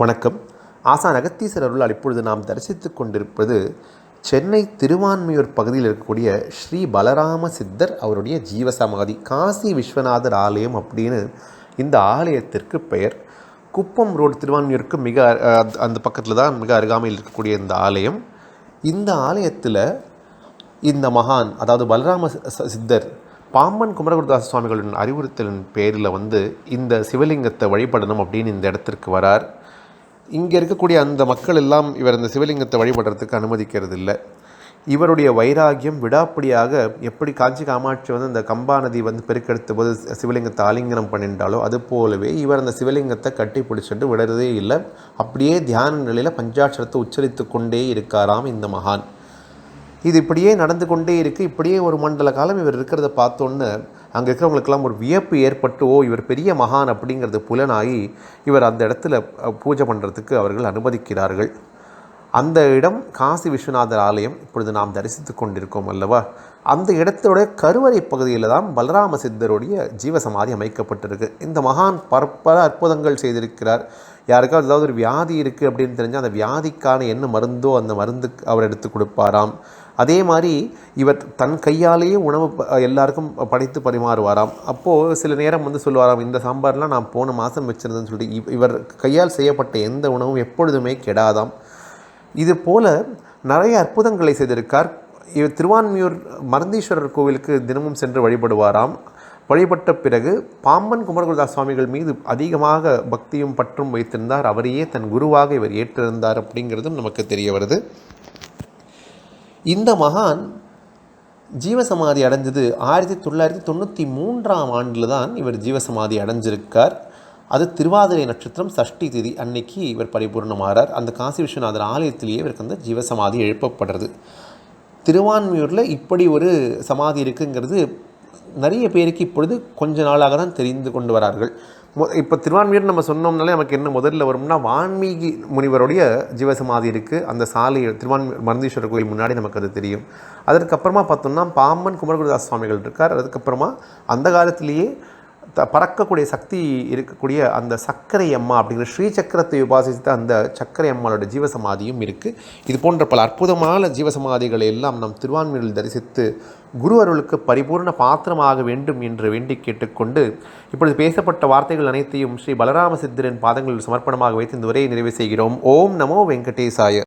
வணக்கம். ஆசான் அகத்தீசர் அருளால் இப்பொழுது நாம் தரிசித்துக் கொண்டிருப்பது சென்னை திருவான்மையூர் பகுதியில் இருக்கக்கூடிய ஸ்ரீ பலராம சித்தர் அவருடைய ஜீவசமாதி காசி விஸ்வநாதர் ஆலயம் அப்படின்னு இந்த ஆலயத்திற்கு பெயர். குப்பம் ரோடு திருவான்மையூருக்கு மிக அந்த பக்கத்தில் தான் மிக அருகாமையில் இருக்கக்கூடிய இந்த ஆலயம். இந்த ஆலயத்தில் இந்த மகான் அதாவது பலராம சித்தர் பாம்பன் குமரகுருதாச சுவாமிகளின் அறிவுறுத்தலின் பேரில் வந்து இந்த சிவலிங்கத்தை வழிபடணும் அப்படின்னு இந்த இடத்திற்கு வரார். இங்கே இருக்கக்கூடிய அந்த மக்கள் எல்லாம் இவர் இந்த சிவலிங்கத்தை வழிபடுறதுக்கு அனுமதிக்கிறது இல்லை இவருடைய வைராகியம் விடாப்பிடியாக எப்படி காஞ்சி காமாட்சி வந்து அந்த கம்பா நதி வந்து பெருக்கெடுத்த போது சி- சிவலிங்கத்தை ஆலிங்கனம் பண்ணிட்டாலோ அது போலவே இவர் அந்த சிவலிங்கத்தை கட்டி பிடிச்சிட்டு விடுறதே இல்லை. அப்படியே தியான நிலையில் பஞ்சாட்சரத்தை உச்சரித்து கொண்டே இருக்காராம் இந்த மகான். இது இப்படியே நடந்து கொண்டே இருக்குது இப்படியே ஒரு மண்டல காலம் இவர் இருக்கிறத பார்த்தோன்னு அங்கே இருக்கிறவங்களுக்கெல்லாம் ஒரு வியப்பு ஏற்பட்டு ஓ இவர் பெரிய மகான் அப்படிங்கிறது புலனாகி இவர் அந்த இடத்துல பூஜை பண்ணுறதுக்கு அவர்கள் அனுமதிக்கிறார்கள். அந்த இடம் காசி விஸ்வநாதர் ஆலயம் இப்பொழுது நாம் தரிசித்து கொண்டிருக்கோம் அல்லவா? அந்த இடத்தோட கருவறை பகுதியில் தான் பலராம சித்தருடைய ஜீவசமாதி அமைக்கப்பட்டிருக்கு. இந்த மகான் பற்பல அற்புதங்கள் செய்திருக்கிறார். யாருக்காவது ஏதாவது ஒரு வியாதி இருக்குது அப்படின்னு தெரிஞ்சால் அந்த வியாதிக்கான என்ன மருந்தோ அந்த மருந்துக்கு அவர் எடுத்து கொடுப்பாராம். அதே மாதிரி இவர் தன் கையாலேயே உணவு எல்லாருக்கும் படைத்து பரிமாறுவாராம். அப்போது சில நேரம் வந்து சொல்லுவாராம் இந்த சாம்பார்லாம் நான் போன மாதம் வச்சுருந்தேன்னு சொல்லிட்டு இவ்- இவர் கையால் செய்யப்பட்ட எந்த உணவும் எப்பொழுதுமே கெடாதாம். இது போல் நிறைய அற்புதங்களை செய்திருக்கார். இவர் திருவான்மியூர் மருந்தீஸ்வரர் கோவிலுக்கு தினமும் சென்று வழிபடுவாராம். வழிபட்ட பிறகு பாம்பன் குமரகுருதாஸ் சுவாமிகள் மீது அதிகமாக பக்தியும் பற்றும் வைத்திருந்தார். அவரையே தன் குருவாக இவர் ஏற்றிருந்தார் அப்படிங்கிறதும் நமக்கு தெரிய வருது. இந்த மகான் ஜீவசமாதி அடைஞ்சது ஆயிரத்தி தொள்ளாயிரத்தி தொண்ணூற்றி மூன்றாம் ஆண்டில் தான் இவர் ஜீவசமாதி அடைஞ்சிருக்கார். அது திருவாதிரை நட்சத்திரம் சஷ்டி திதி அன்னைக்கு இவர் பரிபூர்ணமாகிறார் அந்த காசி விஸ்வநாதர் ஆலயத்திலேயே இவருக்கு வந்து ஜீவசமாதி எழுப்பப்படுறது. திருவான்மையூரில் இப்படி ஒரு சமாதி இருக்குங்கிறது நிறைய பேருக்கு இப்பொழுது கொஞ்ச நாளாக தான் தெரிந்து கொண்டு வரார்கள். இப்போ திருவான்மியூர் நம்ம சொன்னோம்னாலே நமக்கு என்ன முதல்ல வரும்னா வான்மீகி முனிவருடைய ஜீவசமாதி இருக்குது அந்த சாலை திருவான்மியூர் மருந்தீஸ்வரர் கோயில் முன்னாடி நமக்கு அது தெரியும். அதற்கப்புறமா பார்த்தோம்னா பாம்பன் குமரகுருதாஸ் சுவாமிகள் இருக்கார். அதுக்கப்புறமா அந்த காலத்திலேயே த பறக்கக்கூடிய சக்தி இருக்கக்கூடிய அந்த சர்க்கரை அம்மா அப்படிங்கிற ஸ்ரீ சக்கரத்தை உபாசித்த அந்த சர்க்கரை அம்மாவோட ஜீவசமாதியும் இருக்குது இது போன்ற பல அற்புதமான ஜீவசமாதிகளை எல்லாம் நம் திருவான்மையில் தரிசித்து குரு அருளுக்கு பரிபூர்ண பாத்திரமாக வேண்டும் என்று வேண்டி கேட்டுக்கொண்டு இப்பொழுது பேசப்பட்ட வார்த்தைகள் அனைத்தையும் ஸ்ரீ பலராம சித்தரின் பாதங்களில் சமர்ப்பணமாக வைத்து இந்த உரையை நிறைவு செய்கிறோம். ஓம் நமோ வெங்கடேசாய.